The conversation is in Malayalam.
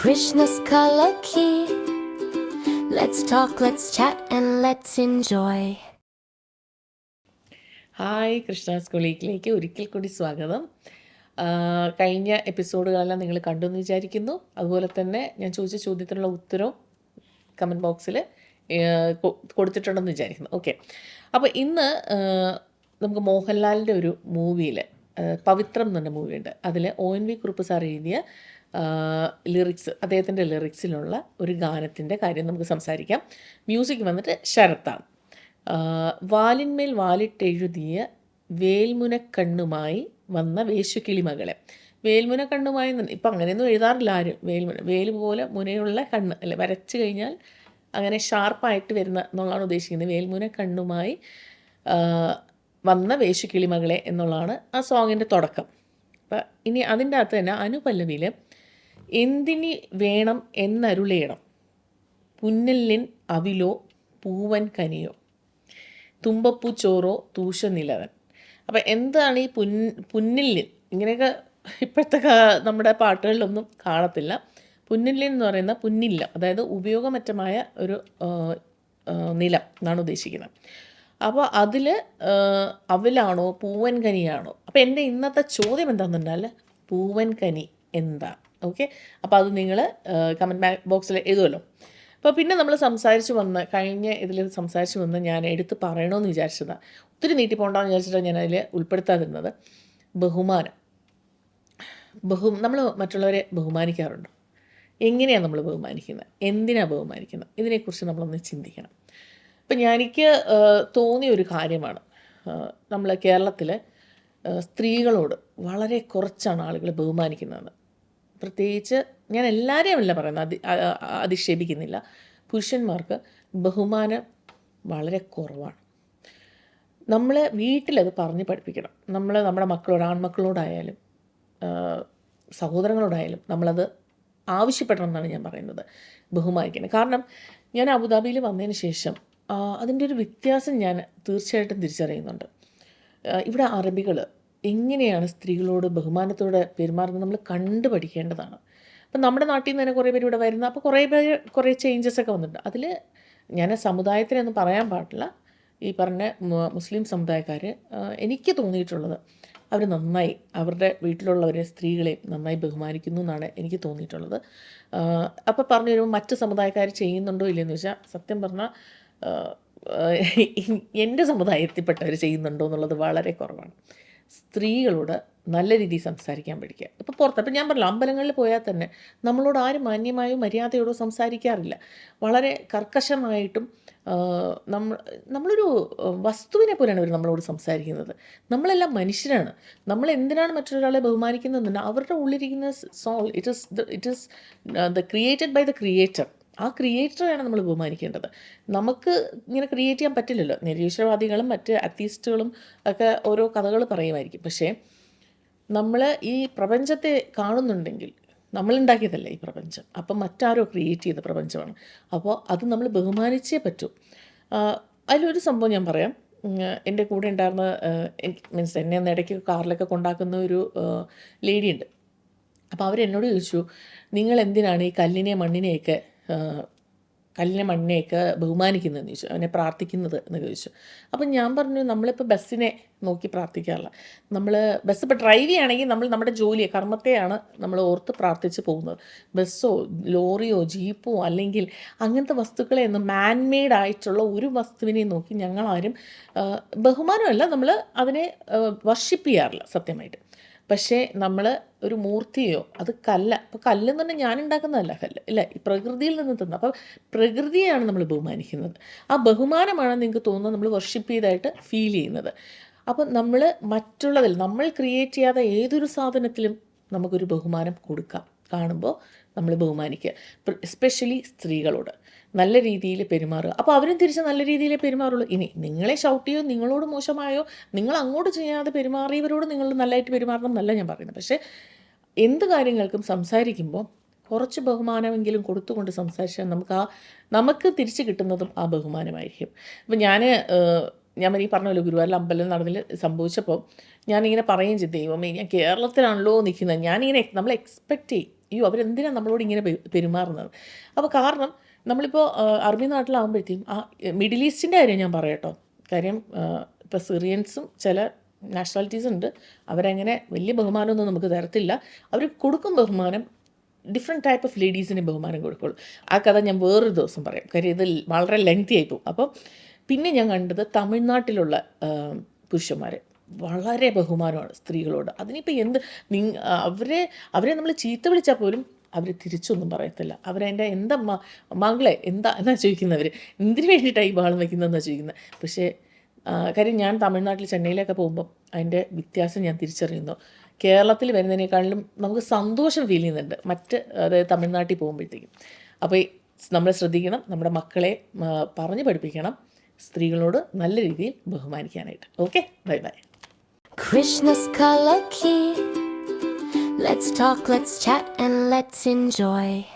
Krishna's color key. Let's talk, let's chat, and let's enjoy. Hi Krishna സ്കൂളിലേക്ക് ഒരിക്കൽ കൂടി സ്വാഗതം. കഴിഞ്ഞ എപ്പിസോഡുകളെല്ലാം നിങ്ങൾ കണ്ടു എന്ന് വിചാരിക്കുന്നു. അതുപോലെ തന്നെ ഞാൻ ചോദിച്ച ചോദ്യത്തിനുള്ള ഉത്തരവും കമന്റ് ബോക്സിൽ കൊടുത്തിട്ടുണ്ടെന്ന് വിചാരിക്കുന്നു. ഓക്കെ അപ്പോൾ ഇന്ന് നമുക്ക് മോഹൻലാലിന്റെ ഒരു മൂവിയിൽ പവിത്രം എന്ന് പറഞ്ഞ മൂവിയുണ്ട് അതിൽ O N V Kurup sir എഴുതിയ ലിറിക്സ് അദ്ദേഹത്തിന്റെ ലിറിക്സിലുള്ള ഒരു ഗാനത്തിന്റെ കാര്യം നമുക്ക് സംസാരിക്കാം. മ്യൂസിക് വന്നിട്ട് ശരത്താണ് വാലിന്മേൽ വാലിട്ടെഴുതിയ വേൽമുനക്കണ്ണുമായി വന്ന വേശുക്കിളിമകളെ വേൽമുന കണ്ണുമായി ഇപ്പം അങ്ങനെയൊന്നും എഴുതാറില്ല ആരും. വേൽമുന വേൽ പോലെ മുനയുള്ള കണ്ണ് അല്ലെ വരച്ച് കഴിഞ്ഞാൽ അങ്ങനെ ഷാർപ്പായിട്ട് വരുന്ന എന്നുള്ളതാണ് ഉദ്ദേശിക്കുന്നത്. വേൽമുന കണ്ണുമായി വന്ന വേശുക്കിളിമകളെ എന്നുള്ളതാണ് ആ സോങ്ങിന്റെ തുടക്കം. അപ്പം ഇനി അതിന്റെ അകത്ത് തന്നെ അനുപല്ലവിയിൽ എന്തിനി വേണം എന്നരുളേണം. പുന്നല്ലിൻ അവിലോ പൂവൻ കനിയോ. തുമ്പപ്പൂ ചോറോ തൂഷനിലവൻ അപ്പം എന്താണ് ഈ പുൻ പുന്നില്ലിൻ? ഇങ്ങനെയൊക്കെ ഇപ്പോഴത്തെ നമ്മുടെ പാട്ടുകളിലൊന്നും കാണത്തില്ല. പുന്നില്ലിൻ എന്ന് പറയുന്ന പുന്നില്ല അതായത് ഉപയോഗമറ്റമായ ഒരു നിലം എന്നാണ് ഉദ്ദേശിക്കുന്നത്. അപ്പോൾ അതിൽ അവലാണോ പൂവൻ കനിയാണോ? അപ്പോൾ എന്റെ ഇന്നത്തെ ചോദ്യം എന്താണെന്ന് പറഞ്ഞാൽ പൂവൻ കനി എന്താ? ഓക്കെ അപ്പോൾ അത് നിങ്ങൾ കമന്റ് ബോക്സിൽ എഴുതുമല്ലോ അപ്പോൾ പിന്നെ നമ്മൾ സംസാരിച്ച് വന്ന് കഴിഞ്ഞ ഇതിൽ സംസാരിച്ച് വന്ന് ഞാൻ എടുത്ത് പറയണമെന്ന് വിചാരിച്ചതാണ് ഒത്തിരി നീട്ടി പോകണ്ടെന്ന് വിചാരിച്ചിട്ടാണ് ഞാൻ അതിൽ ഉൾപ്പെടുത്താതിരുന്നത്. ബഹുമാനം. ബഹു നമ്മൾ മറ്റുള്ളവരെ ബഹുമാനിക്കാറുണ്ട്? എങ്ങനെയാണ് നമ്മൾ ബഹുമാനിക്കുന്നത് എന്തിനാണ് ബഹുമാനിക്കുന്നത് ഇതിനെക്കുറിച്ച് നമ്മളൊന്ന് ചിന്തിക്കണം. ഇപ്പം എനിക്ക് തോന്നിയ ഒരു കാര്യമാണ്. നമ്മൾ കേരളത്തിൽ സ്ത്രീകളോട് വളരെ കുറച്ചാണ് ആളുകൾ ബഹുമാനിക്കുന്നത് പ്രത്യേകിച്ച് ഞാൻ എല്ലാവരെയും അല്ല പറയുന്നത് അതി അധിക്ഷേപിക്കുന്നില്ല. പുരുഷന്മാർക്ക് ബഹുമാനം വളരെ കുറവാണ്. നമ്മൾ വീട്ടിലത് പറഞ്ഞ് പഠിപ്പിക്കണം. നമ്മൾ നമ്മുടെ മക്കളോട് ആൺമക്കളോടായാലും സഹോദരങ്ങളോടായാലും നമ്മളത് ആവശ്യപ്പെടണം എന്നാണ് ഞാൻ പറയുന്നത്. ബഹുമാനിക്കണം. കാരണം ഞാൻ അബുദാബിയിൽ വന്നതിന് ശേഷം അതിന്റെ ഒരു വ്യത്യാസം ഞാൻ തീർച്ചയായിട്ടും തിരിച്ചറിയുന്നുണ്ട്. ഇവിടെ അറബികൾ എങ്ങനെയാണ് സ്ത്രീകളോട് ബഹുമാനത്തോടെ പെരുമാറുന്നത് നമ്മൾ കണ്ടു പഠിക്കേണ്ടതാണ്. അപ്പം നമ്മുടെ നാട്ടിൽ നിന്ന് തന്നെ കുറേ പേര് ഇവിടെ വരുന്ന അപ്പോൾ കുറേ പേര് കുറേ ചേഞ്ചസ് ഒക്കെ വന്നിട്ടുണ്ട്. അതിൽ ഞാൻ സമുദായത്തിനൊന്നും പറയാൻ പാടില്ല. ഈ പറഞ്ഞ മുസ്ലിം സമുദായക്കാർ എനിക്ക് തോന്നിയിട്ടുള്ളത് അവർ നന്നായി അവരുടെ വീട്ടിലുള്ളവരെ സ്ത്രീകളെ നന്നായി ബഹുമാനിക്കുന്നു എന്നാണ് എനിക്ക് തോന്നിയിട്ടുള്ളത്. അപ്പോൾ പറഞ്ഞു വരുമ്പോൾ മറ്റ് സമുദായക്കാർ ചെയ്യുന്നുണ്ടോ ഇല്ലയെന്ന് ചോദിച്ചാൽ സത്യം പറഞ്ഞാൽ എന്റെ സമുദായത്തിൽപ്പെട്ടവർ ചെയ്യുന്നുണ്ടോ എന്നുള്ളത് വളരെ കുറവാണ്. സ്ത്രീകളോട് നല്ല രീതിയിൽ സംസാരിക്കാൻ പഠിക്കുക. ഇപ്പോൾ പുറത്ത് അപ്പോൾ ഞാൻ പറഞ്ഞല്ലോ അമ്പലങ്ങളിൽ പോയാൽ തന്നെ നമ്മളോട് ആരും മാന്യമായോ മര്യാദയോടോ സംസാരിക്കാറില്ല. വളരെ കർക്കശമായിട്ടും നമ്മൾ നമ്മളൊരു വസ്തുവിനെ പോലെയാണ് അവർ നമ്മളോട് സംസാരിക്കുന്നത്. നമ്മളെല്ലാം മനുഷ്യരാണ്. നമ്മൾ എന്തിനാണ് മറ്റൊരാളെ ബഹുമാനിക്കുന്നത് അവരുടെ ഉള്ളിരിക്കുന്ന soul it is it is the created by the creator. ആ ക്രിയേറ്ററാണ് നമ്മൾ ബഹുമാനിക്കേണ്ടത്. നമുക്ക് ഇങ്ങനെ ക്രിയേറ്റ് ചെയ്യാൻ പറ്റില്ലല്ലോ. നിരീശ്വരവാദികളും മറ്റ് അത്തീസ്റ്റുകളും ഒക്കെ ഓരോ കഥകൾ പറയുമായിരിക്കും. പക്ഷേ നമ്മൾ ഈ പ്രപഞ്ചത്തെ കാണുന്നുണ്ടെങ്കിൽ നമ്മളുണ്ടാക്കിയതല്ലേ ഈ പ്രപഞ്ചം? അപ്പം മറ്റാരോ ക്രിയേറ്റ് ചെയ്ത പ്രപഞ്ചമാണ്. അപ്പോൾ അത് നമ്മൾ ബഹുമാനിച്ചേ പറ്റൂ. അതിലൊരു സംഭവം ഞാൻ പറയാം. എന്റെ കൂടെ ഉണ്ടായിരുന്ന മീൻസ് എന്നെ ഒന്ന് ഇടയ്ക്ക് കാറിലൊക്കെ കൊണ്ടാക്കുന്ന ഒരു ലേഡിയുണ്ട് അപ്പോൾ അവരെന്നോട് ചോദിച്ചു നിങ്ങൾ എന്തിനാണ് ഈ കല്ലിനെ മണ്ണിനെയൊക്കെ കല്ലിനെ മണ്ണിനെയൊക്കെ ബഹുമാനിക്കുന്നതെന്ന് ചോദിച്ചു അവനെ പ്രാർത്ഥിക്കുന്നത് എന്ന് ചോദിച്ചു. അപ്പം ഞാൻ പറഞ്ഞു നമ്മളിപ്പോൾ ബസ്സിനെ നോക്കി പ്രാർത്ഥിക്കാറില്ല. നമ്മൾ ബസ് ഇപ്പോൾ ഡ്രൈവ് ചെയ്യുകയാണെങ്കിൽ നമ്മൾ നമ്മുടെ ജോലിയെ കർമ്മത്തെയാണ് നമ്മൾ ഓർത്ത് പ്രാർത്ഥിച്ച് പോകുന്നത്. ബസ്സോ ലോറിയോ ജീപ്പോ അല്ലെങ്കിൽ അങ്ങനത്തെ വസ്തുക്കളെ ഒന്നും മാൻമെയ്ഡ് ആയിട്ടുള്ള ഒരു വസ്തുവിനെയും നോക്കി ഞങ്ങളാരും ബഹുമാനമല്ല നമ്മൾ അതിനെ വർഷിപ്പ് ചെയ്യാറില്ല സത്യമായിട്ട്. പക്ഷേ നമ്മൾ ഒരു മൂർത്തിയോ അത് കല്ല അപ്പോൾ കല്ലെന്ന് പറഞ്ഞാൽ ഞാൻ ഉണ്ടാക്കുന്നതല്ല കല്ല്. ഇല്ല പ്രകൃതിയിൽ നിന്ന് തന്ന അപ്പോൾ പ്രകൃതിയാണ് നമ്മൾ ബഹുമാനിക്കുന്നത്. ആ ബഹുമാനമാണ് നിങ്ങൾക്ക് തോന്നുന്നത് നമ്മൾ വർഷിപ്പ് ചെയ്തായിട്ട് ഫീൽ ചെയ്യുന്നത്. അപ്പോൾ നമ്മൾ മറ്റുള്ളതിൽ നമ്മൾ ക്രിയേറ്റ് ചെയ്യാതെ ഏതൊരു സാധനത്തിലും നമുക്കൊരു ബഹുമാനം കൊടുക്കാം. കാണുമ്പോൾ നമ്മൾ ബഹുമാനിക്കുക. എസ്പെഷ്യലി സ്ത്രീകളോട്. നല്ല രീതിയിൽ പെരുമാറുക. അപ്പോൾ അവരും തിരിച്ച് നല്ല രീതിയിൽ പെരുമാറുള്ളൂ. ഇനി നിങ്ങളെ ഷൗട്ട് ചെയ്യോ നിങ്ങളോട് മോശമായോ നിങ്ങൾ അങ്ങോട്ട് ചെയ്യാതെ പെരുമാറിയവരോട് നിങ്ങൾ നല്ലതായിട്ട് പെരുമാറണം എന്നല്ല ഞാൻ പറയുന്നത്. പക്ഷേ എന്ത് കാര്യങ്ങൾക്കും സംസാരിക്കുമ്പോൾ കുറച്ച് ബഹുമാനമെങ്കിലും കൊടുത്തുകൊണ്ട് സംസാരിച്ചാൽ നമുക്ക് ആ നമുക്ക് തിരിച്ച് കിട്ടുന്നതും ആ ബഹുമാനമായിരിക്കും. അപ്പം ഞാൻ ഞാൻ ഈ പറഞ്ഞല്ലോ ഗുരുവായൂർ അമ്പലം നടന്നിൽ സംഭവിച്ചപ്പോൾ ഞാനിങ്ങനെ പറയുകയും ചെയ്തു. ദൈവമേ ഞാൻ കേരളത്തിലാണല്ലോ നിൽക്കുന്നത്. ഞാനിങ്ങനെ നമ്മൾ എക്സ്പെക്റ്റ് ചെയ്യും. അയ്യോ അവരെന്തിനാണ് നമ്മളോട് ഇങ്ങനെ പെരുമാറുന്നത്? അപ്പോൾ കാരണം നമ്മളിപ്പോൾ അറബി നാട്ടിലാകുമ്പോഴത്തേക്കും ആ മിഡിൽ ഈസ്റ്റിന്റെ കാര്യം ഞാൻ പറയട്ടോ കാര്യം ഇപ്പോൾ സിറിയൻസും ചില നാഷണാലിറ്റീസ് ഉണ്ട്. അവരങ്ങനെ വലിയ ബഹുമാനമൊന്നും നമുക്ക് തരത്തില്ല. അവർ കൊടുക്കും ബഹുമാനം. ഡിഫറെന്റ് ടൈപ്പ് ഓഫ് ലേഡീസിന് ബഹുമാനം കൊടുക്കുള്ളൂ. ആ കഥ ഞാൻ വേറൊരു ദിവസം പറയാം. കാര്യം ഇത് വളരെ ലെങ്തി ആയി പോകും. അപ്പോൾ പിന്നെ ഞാൻ കണ്ടത് തമിഴ്നാട്ടിലുള്ള പുരുഷന്മാരെ. വളരെ ബഹുമാനമാണ് സ്ത്രീകളോട്. അതിനിപ്പോൾ എന്ത് നി അവരെ അവരെ നമ്മൾ ചീത്ത വിളിച്ചാൽ പോലും അവർ തിരിച്ചൊന്നും പറയത്തില്ല. അവരതിന്റെ എന്താ മകളെ എന്താ എന്നാ ചോദിക്കുന്നവർ എന്തിനു വേണ്ടിയിട്ടാണ് ഈ ബാളം വയ്ക്കുന്നതെന്നാണ് ചോദിക്കുന്നത് പക്ഷേ കാര്യം ഞാൻ തമിഴ്നാട്ടിൽ ചെന്നൈയിലൊക്കെ പോകുമ്പോൾ അതിന്റെ വ്യത്യാസം ഞാൻ തിരിച്ചറിയുന്നു. കേരളത്തിൽ വരുന്നതിനേക്കാളിലും നമുക്ക് സന്തോഷം ഫീൽ ചെയ്യുന്നുണ്ട്. മറ്റ് അതായത് തമിഴ്നാട്ടിൽ പോകുമ്പോഴത്തേക്കും. അപ്പോൾ നമ്മൾ ശ്രദ്ധിക്കണം നമ്മുടെ മക്കളെ പറഞ്ഞു പഠിപ്പിക്കണം സ്ത്രീകളോട് നല്ല രീതിയിൽ ബഹുമാനിക്കാനായിട്ട്. Okay? Bye bye. Key. Let's talk, let's chat, and let's enjoy.